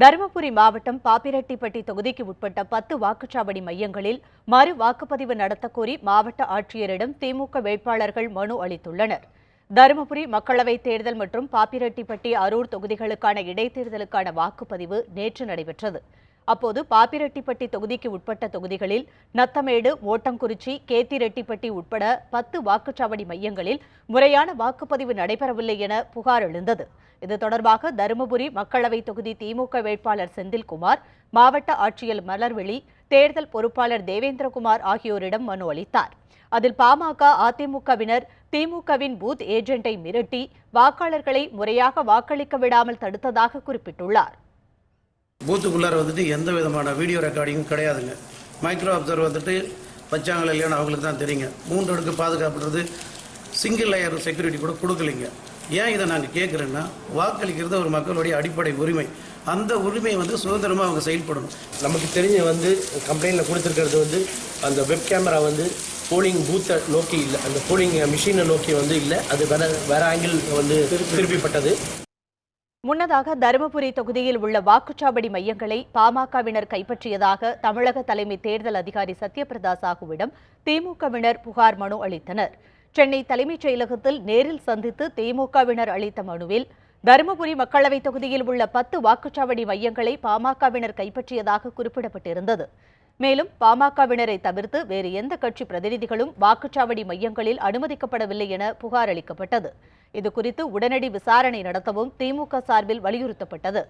தருமபுரி மாவட்டம் பாப்பிரெட்டிப்பட்டி தொகுதிக்கு உட்பட்ட பத்து வாக்குச்சாவடி மையங்களில் மறு வாக்குப்பதிவு நடத்தக்கோரி மாவட்ட ஆட்சியரிடம் திமுக வேட்பாளர்கள் மனு அளித்துள்ளனர். தருமபுரி மக்களவைத் தேர்தல் மற்றும் பாப்பிரெட்டிப்பட்டி அரூர் தொகுதிகளுக்கான இடைத்தேர்தலுக்கான வாக்குப்பதிவு நேற்று நடைபெற்றது. அப்போது பாப்பிரெட்டிப்பட்டி தொகுதிக்கு உட்பட்ட தொகுதிகளில் நத்தமேடு ஓட்டங்குறிச்சி கேத்திரெட்டிப்பட்டி உட்பட பத்து வாக்குச்சாவடி மையங்களில் முறையான வாக்குப்பதிவு நடைபெறவில்லை என புகார் எழுந்தது. இது தொடர்பாக தருமபுரி மக்களவைத் தொகுதி திமுக வேட்பாளர் செந்தில்குமார் மாவட்ட ஆட்சியர் மலர்விழி தேர்தல் பொறுப்பாளர் தேவேந்திரகுமார் ஆகியோரிடம் மனு அளித்தார். அதில் பாமக அதிமுகவினர் திமுகவின் பூத் ஏஜென்ட்டை மிரட்டி வாக்காளர்களை முறையாக வாக்களிக்க விடாமல் தடுத்ததாக குறிப்பிட்டுள்ளார். பூத்துக்குள்ளார வந்துட்டு எந்த விதமான வீடியோ ரெக்கார்டிங்கும் கிடையாதுங்க. மைக்ரோ அப்சர்வர் வந்துட்டு வச்சாங்களா இல்லையான்னு அவங்களுக்கு தான் தெரியுங்க. மூன்று அடுக்கு பாதுகாப்புன்றது சிங்கிள் லேயர் செக்யூரிட்டி கூட கொடுக்கலைங்க. ஏன் இதை நாங்கள் கேட்குறேன்னா வாக்களிக்கிறது ஒரு மக்களுடைய அடிப்படை உரிமை. அந்த உரிமையை வந்து சுதந்திரமாக அவங்க செயல்படணும். நமக்கு தெரிஞ்ச வந்து கம்ப்ளைண்ட்டில் கொடுத்துருக்கிறது வந்து அந்த வெப் கேமரா வந்து போலிங் பூத்தை நோக்கி இல்லை. அந்த போலிங் மிஷினை நோக்கி வந்து இல்லை. அது வேற வேற ஆங்கிள் வந்து திருப்பிப்பட்டது முன்னதாக தருமபுரி தொகுதியில் உள்ள வாக்குச்சாவடி மையங்களை பாமகவினர் கைப்பற்றியதாக தமிழக தலைமை தேர்தல் அதிகாரி சத்யபிரதா சாஹுவிடம் திமுகவினர் புகார் மனு அளித்தனர். சென்னை தலைமைச் செயலகத்தில் நேரில் சந்தித்து திமுகவினர் அளித்த மனுவில் தருமபுரி மக்களவைத் தொகுதியில் உள்ள பத்து வாக்குச்சாவடி மையங்களை பாமகவினர் கைப்பற்றியதாக குறிப்பிடப்பட்டிருந்தது. மேலும் பாமகவினரை தவிர்த்து வேறு எந்த கட்சி பிரதிநிதிகளும் வாக்குச்சாவடி மையங்களில் அனுமதிக்கப்படவில்லை என புகார் அளிக்கப்பட்டது. இதுகுறித்து உடனடி விசாரணை நடத்தவும் திமுக சார்பில் வலியுறுத்தப்பட்டது.